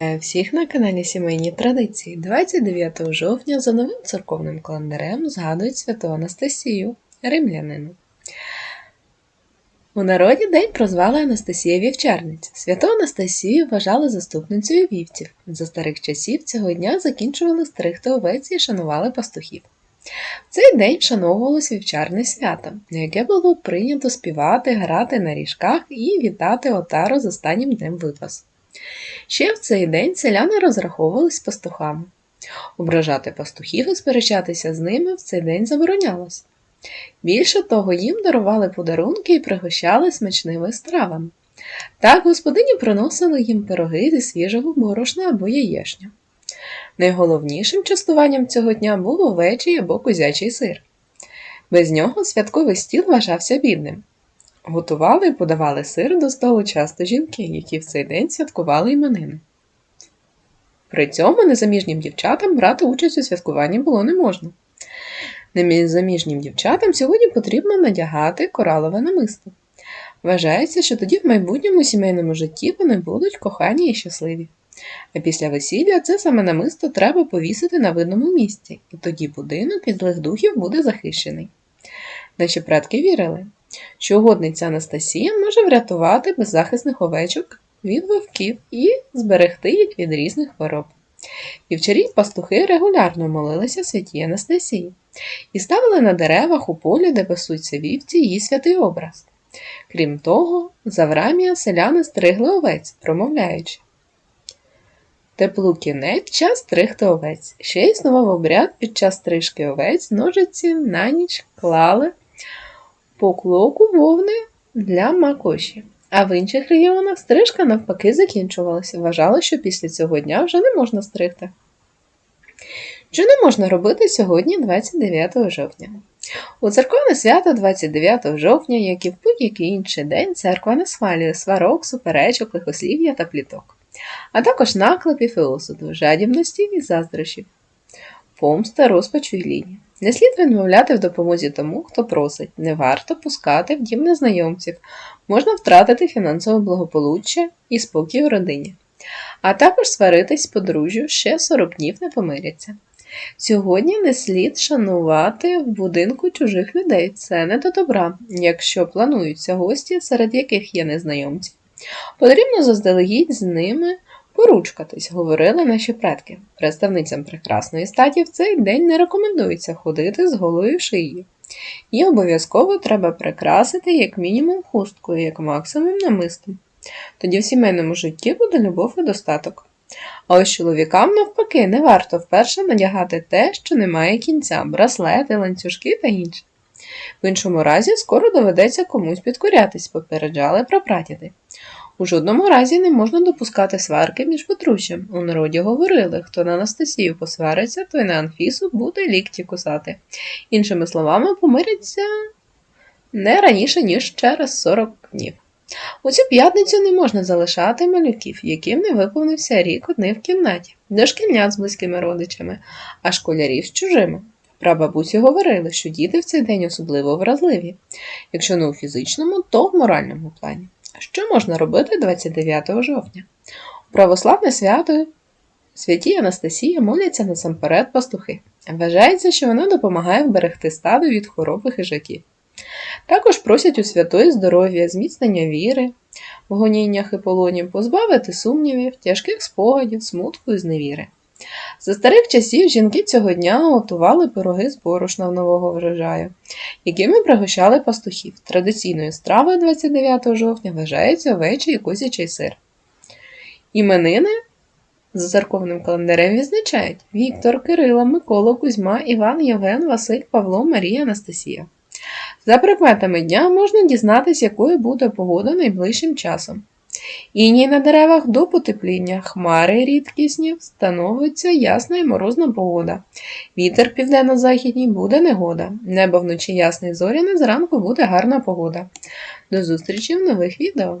Всіх на каналі Сімейні Традиції 29 жовтня за новим церковним календарем згадують святу Анастасію, римлянину. У народі день прозвали Анастасія Вівчарниця. Святу Анастасію вважали заступницею вівців. За старих часів цього дня закінчували стригти овець і шанували пастухів. В цей день вшановувалось вівчарне свято, на яке було прийнято співати, грати на ріжках і вітати отару з останнім днем випасу. Ще в цей день селяни розраховувались з пастухами. Ображати пастухів і сперечатися з ними в цей день заборонялось. Більше того, їм дарували подарунки і пригощали смачними стравами. Так господині приносили їм пироги зі свіжого борошна або яєшню. Найголовнішим частуванням цього дня був овечий або козячий сир. Без нього святковий стіл вважався бідним. Готували і подавали сир до столу часто жінки, які в цей день святкували іменини. При цьому незаміжнім дівчатам брати участь у святкуванні було не можна. Незаміжнім дівчатам сьогодні потрібно надягати коралове намисто. Вважається, що тоді в майбутньому сімейному житті вони будуть кохані і щасливі. А після весілля це саме намисто треба повісити на видному місці, і тоді будинок від злих духів буде захищений. Наші предки вірили, що угодниця Анастасія може врятувати беззахисних овечок від вовків і зберегти їх від різних хвороб. Вівчарі пастухи регулярно молилися святій Анастасії і ставили на деревах у полі, де пасуться вівці, її святий образ. Крім того, з Аврамія селяни стригли овець, промовляючи. Теплу кінець час стригти овець. Ще існував обряд під час стрижки овець ножиці на ніч клали по клоку вовни для макоші. А в інших регіонах стрижка навпаки закінчувалася. Вважали, що після цього дня вже не можна стригти. Що не можна робити сьогодні, 29 жовтня? У церковне свято 29 жовтня, як і в будь-який інший день, церква не свалює сварок, суперечок, лихослів'я та пліток, а також наклепів і осуду, жадібності і заздрощів, помста, розпач і гліні. Не слід відмовляти в допомозі тому, хто просить, не варто пускати в дім незнайомців, можна втратити фінансове благополуччя і спокій у родині. А також сваритись подружжю ще 40 днів не помиряться. Сьогодні не слід шанувати в будинку чужих людей, це не до добра, якщо плануються гості, серед яких є незнайомці. Потрібно заздалегідь з ними поручкатись, говорили наші предки. Представницям прекрасної статі в цей день не рекомендується ходити з голою шиєю. І обов'язково треба прикрасити як мінімум хусткою, як максимум намистом. Тоді в сімейному житті буде любов і достаток. А ось чоловікам, навпаки, не варто вперше надягати те, що не має кінця, браслети, ланцюжки та інше. В іншому разі скоро доведеться комусь підкорятись, попереджали прапрадіди. У жодному разі не можна допускати сварки між подружжям. У народі говорили, хто на Анастасію посвариться, той на Анфісу буде лікті кусати. Іншими словами, помиряться не раніше, ніж через 40 днів. У цю п'ятницю не можна залишати малюків, яким не виповнився рік одни в кімнаті, дошкільнят з близькими родичами, а школярів з чужими. Прабабусі говорили, що діти в цей день особливо вразливі, якщо не у фізичному, то в моральному плані. Що можна робити 29 жовтня? У православне свято святі Анастасії моляться насамперед пастухи. Вважається, що вона допомагає вберегти стадо від хвороб і хижаків. Також просять у святої здоров'я, зміцнення віри, в гоніннях і полоні, позбавити сумнівів, тяжких спогадів, смутку і зневіри. За старих часів жінки цього дня готували пироги з борошна нового врожаю, якими пригощали пастухів. Традиційною стравою 29 жовтня вважається овечий і козячий сир. Іменини за церковним календарем відзначають Віктор, Кирила, Микола, Кузьма, Іван, Євген, Василь, Павло, Марія, Анастасія. За прикметами дня можна дізнатися, якою буде погода найближчим часом. Іній на деревах до потепління, хмари рідкісні, становиться ясна і морозна погода. Вітер південно-західній буде негода. Небо вночі ясне і зоряне, зранку буде гарна погода. До зустрічі в нових відео!